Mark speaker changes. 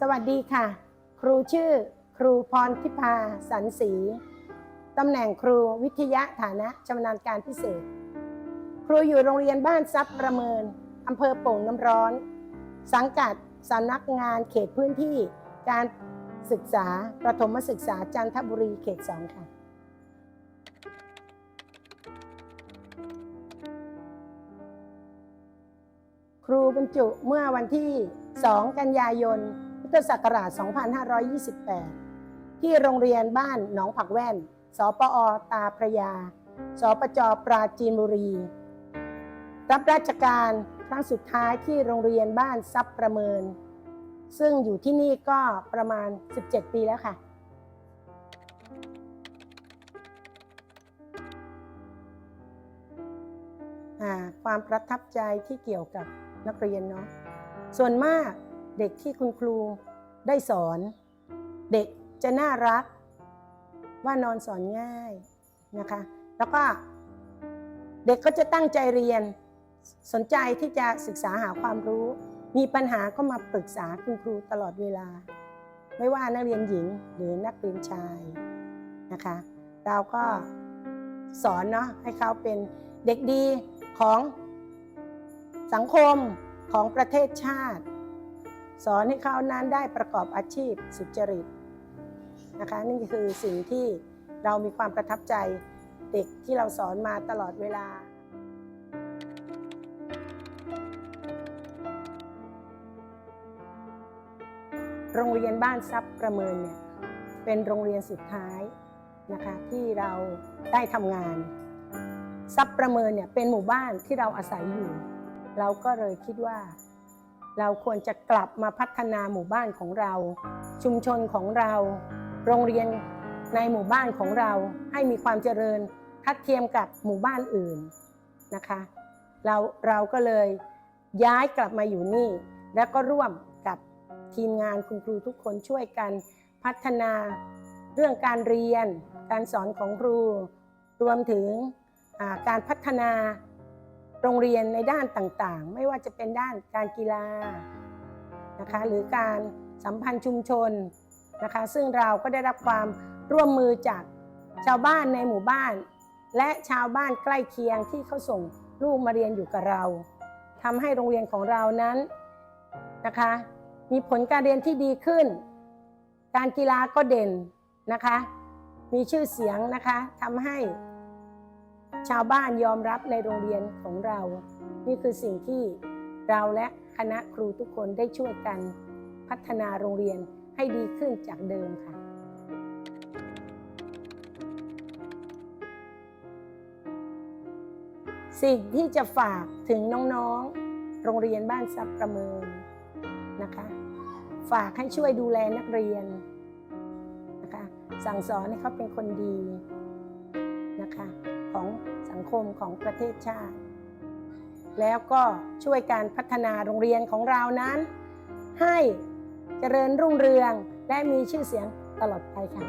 Speaker 1: สวัสดีค่ะ ครูชื่อ ครูพรทิพาสันศรีตำแหน่งครูวิทยาฐานะชำนาญการพิเศษ ครูอยู่โรงเรียนบ้านซับประเมินอำเภอโป่งน้ำร้อน สังกัดสำนักงานเขตพื้นที่การศึกษาประถมศึกษาจันทบุรีเขตสองค่ะ ครูบรรจุเมื่อวันที่ 2 กันยายน ทธศักราช 2528 ที่โรงเรียนบ้านหนองผักแว่น สปอตาพระยา สปจปราจีนบุรี รับราชการครั้งสุดท้ายที่โรงเรียนบ้านซับประเมิน ซึ่งอยู่ที่นี่ก็ประมาณ 17 ปีแล้วค่ะความประทับใจที่เกี่ยวกับนักเรียนเนาะส่วนมาก เด็กที่คุณครูได้สอน เด็กจะน่ารัก ว่านอนสอนง่ายนะคะ แล้วก็เด็กก็จะตั้งใจเรียนสนใจที่จะศึกษาหาความรู้ มีปัญหาก็มาปรึกษาคุณครูตลอดเวลา ไม่ว่านักเรียนหญิงหรือนักเรียนชายนะคะ เราก็สอนเนาะให้เขาเป็นเด็กดีของสังคมของประเทศชาติ สอนให้เขานั้นได้ประกอบอาชีพสุจริตนะคะนี่คือสิ่งที่เรามีความประทับใจเด็กที่เราสอนมาตลอดเวลาโรงเรียนบ้านซับประเมินเนี่ยเป็นโรงเรียนสุดท้ายนะคะที่เราได้ทำงานซับประเมินเนี่ยเป็นหมู่บ้านที่เราอาศัยอยู่ เราก็เลยคิดว่า เราควรจะกลับมาพัฒนาหมู่บ้านของเรา ชุมชนของเรา โรงเรียนในหมู่บ้านของเราให้มีความเจริญทัดเทียมกับหมู่บ้านอื่นนะคะเราเราก็เลยย้ายกลับมาอยู่นี่ แล้วก็ร่วมกับทีมงานคุณครูทุกคนช่วยกันพัฒนาเรื่องการเรียน การสอนของครู รวมถึงการพัฒนา โรงเรียนในด้านต่างๆ ไม่ว่าจะเป็นด้านการกีฬานะคะหรือการสัมพันธ์ชุมชนนะคะ ซึ่งเราก็ได้รับความร่วมมือจากชาวบ้านในหมู่บ้าน และชาวบ้านใกล้เคียงที่เขาส่งลูกมาเรียนอยู่กับเราทำให้โรงเรียนของเรานั้นนะคะ มีผลการเรียนที่ดีขึ้น การกีฬาก็เด่นนะคะ มีชื่อเสียงนะคะทำให้ ชาวบ้านยอมรับในโรงเรียนของเรา นี่คือสิ่งที่เราและคณะครูทุกคนได้ช่วยกันพัฒนาโรงเรียนให้ดีขึ้นจากเดิมค่ะ สิ่งที่จะฝากถึงน้องๆ โรงเรียนบ้านซับประเมินนะคะ ฝากให้ช่วยดูแลนักเรียนนะคะ สั่งสอนให้เขาเป็นคนดีนะคะ ของสังคมของประเทศชาติ แล้วก็ช่วยการพัฒนาโรงเรียนของเรานั้น ให้เจริญรุ่งเรืองและมีชื่อเสียงตลอดไปค่ะ